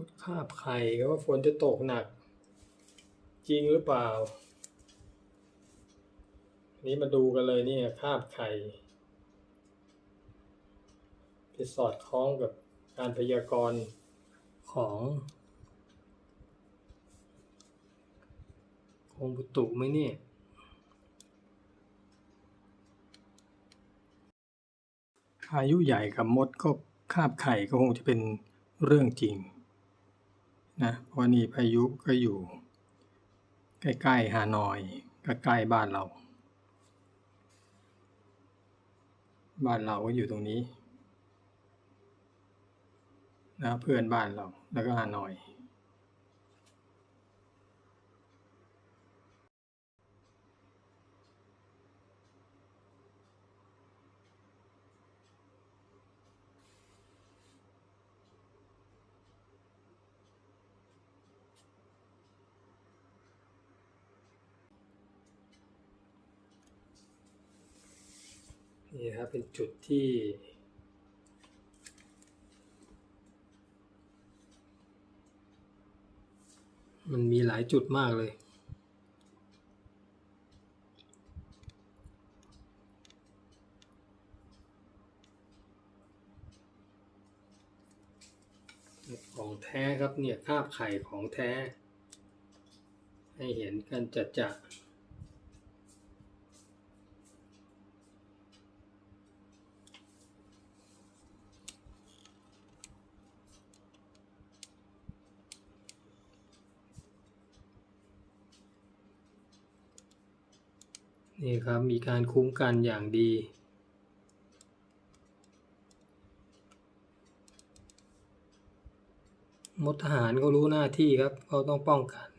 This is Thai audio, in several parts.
ดคาบไข่ก็ว่าฝนจะตกหนัก จริงหรือเปล่า นี้มาดูกันเลยเนี่ยคาบไข่ไปสอดคล้องกับการพยากรณ์ของกรมอุตุไหมเนี่ยพายุใหญ่กับมดก็คาบไข่ก็คงจะเป็นเรื่องจริง นะเพราะนี่พายุก็อยู่ ใกล้ๆฮานอยก็ใกล้บ้านเรา บ้านเราก็อยู่ตรงนี้นะเพื่อนบ้านเราแล้วก็ฮานอย นี่ครับเป็นจุดที่ มันมีหลายจุดมากเลยของแท้ครับเนี่ยคาบไข่ของแท้ ให้เห็นกันจัดจะ นี่ครับมีการคุ้มกันอย่างดี มดทหารก็รู้หน้าที่ครับเขาต้องป้องกัน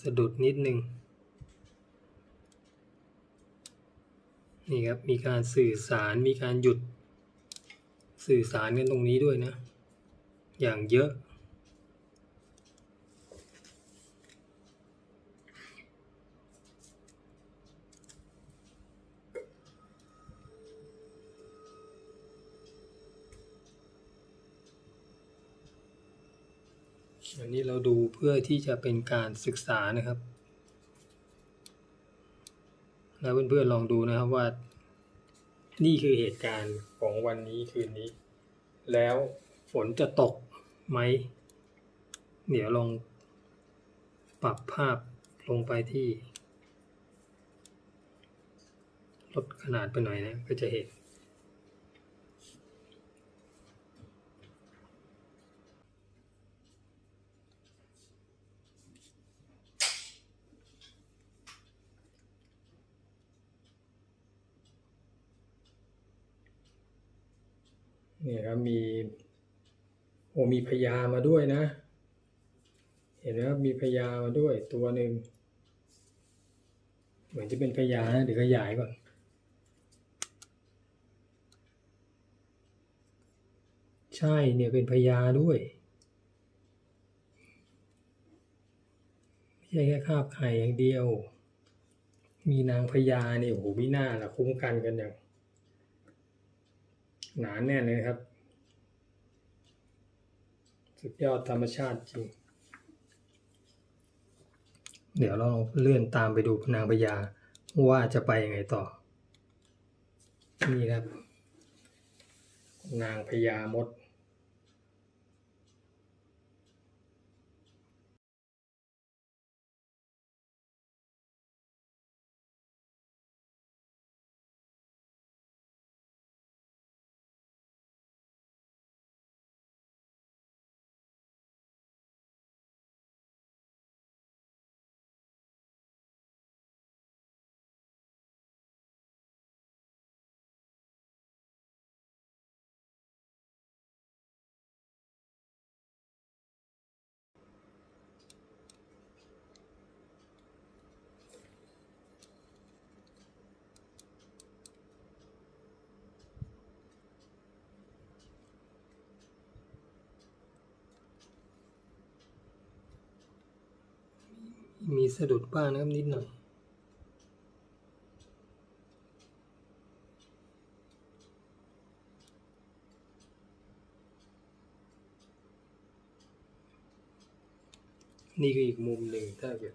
สะดุดนิดนึง นี่ครับ มีการสื่อสารมีการหยุด สื่อสารกันตรงนี้ด้วยนะ อย่างเยอะ อันนี้เราดูเพื่อที่จะเป็นการศึกษานะครับ แล้วเพื่อนๆลองดูนะครับว่า นี่คือเหตุการณ์ของวันนี้คืนนี้ แล้วฝนจะตกไหม เดี๋ยวลองปรับภาพลงไปที่ ลดขนาดไปหน่อยนะ ก็จะเห็น นี่ยครับมีโอ้มีพญามาด้วยนะ เห็นไหมครับมีพญามาด้วยตัวหนึ่งเหมือนจะเป็นพญานะเดี๋ยวขยายก่อนใช่เนี่ยเป็นพญาด้วยไม่ใช่แค่คาบไข่อย่างเดียว มีนางพญาเนี่ยโอ้โหมีหน้าละคุ้มกันกันอย่าง หนาแน่นเลยครับ สุดยอดธรรมชาติจริง เดี๋ยวเราเลื่อนตามไปดูนางพญาว่าจะไปยังไงต่อ นี่ครับ นางพญามด มีสะดุดบ้างนะครับนิดหน่อย นี่คืออีกมุมหนึ่งถ้าเกิด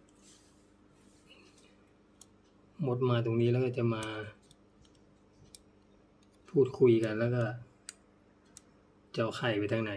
มดมาตรงนี้แล้วก็จะมา พูดคุยกันแล้วก็จะเอาไข่ไปทางไหน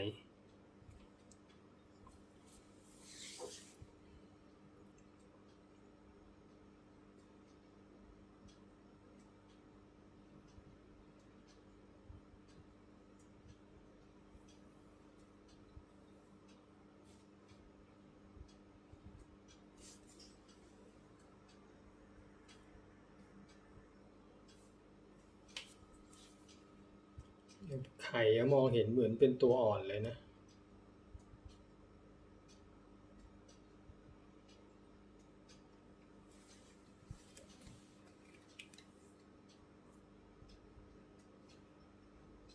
ไข่มองเห็นเหมือนเป็นตัวอ่อนเลยนะ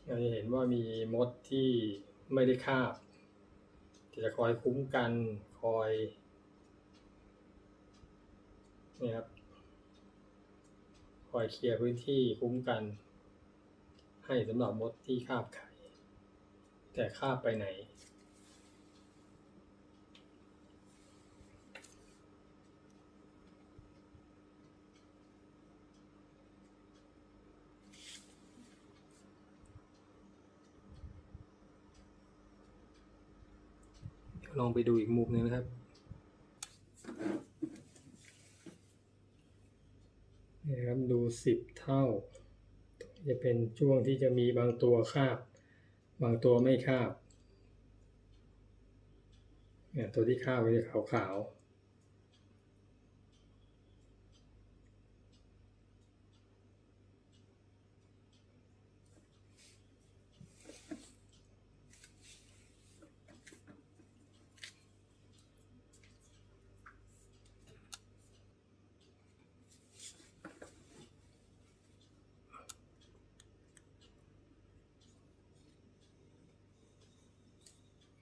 เราจะเห็นว่ามีมดที่ไม่ได้คาบที่จะคอยคุ้มกันคอยนี่ครับคอยเคลียร์พื้นที่คุ้มกัน ให้สำหรับมดที่คาบไข่ แต่คาบไปไหน ลองไปดูอีกมุมหนึงนะครับนี่ครับดูสิบเท่า จะเป็นช่วงที่จะมีบางตัวคาบ บางตัวไม่คาบเนี่ยตัวที่คาบก็จะขาวๆ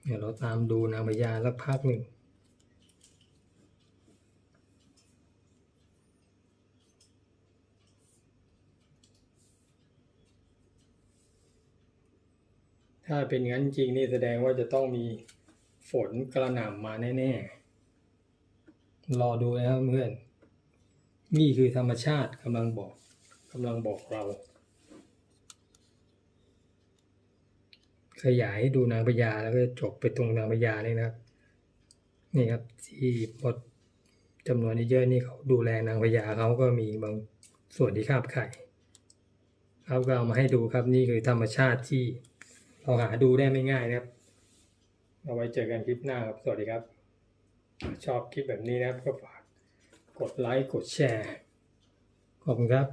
เดี๋ยวเราตามดูนางพญาสักพักหนึ่งถ้าเป็นงั้นจริงนี่แสดงว่าจะต้องมีฝนกระหน่ำมาแน่ๆ รอดูนะครับเพื่อน นี่คือธรรมชาติกำลังบอกกำลังบอกเรา ขยายให้ดูนางพญาแล้วก็จบไปตรงนางพญานี่นะครับนี่ครับที่หมดจำนวนเยอะนี่เขาดูแลนางพญาเขาก็มีบางส่วนที่คาบไข่เขาก็เอามาให้ดูครับนี่คือธรรมชาติที่เราหาดูได้ไม่ง่ายนะครับ เอาไว้เจอกันคลิปหน้าครับ สวัสดีครับ ชอบคลิปแบบนี้นะครับก็ฝากกดไลค์กดแชร์ขอบคุณครับ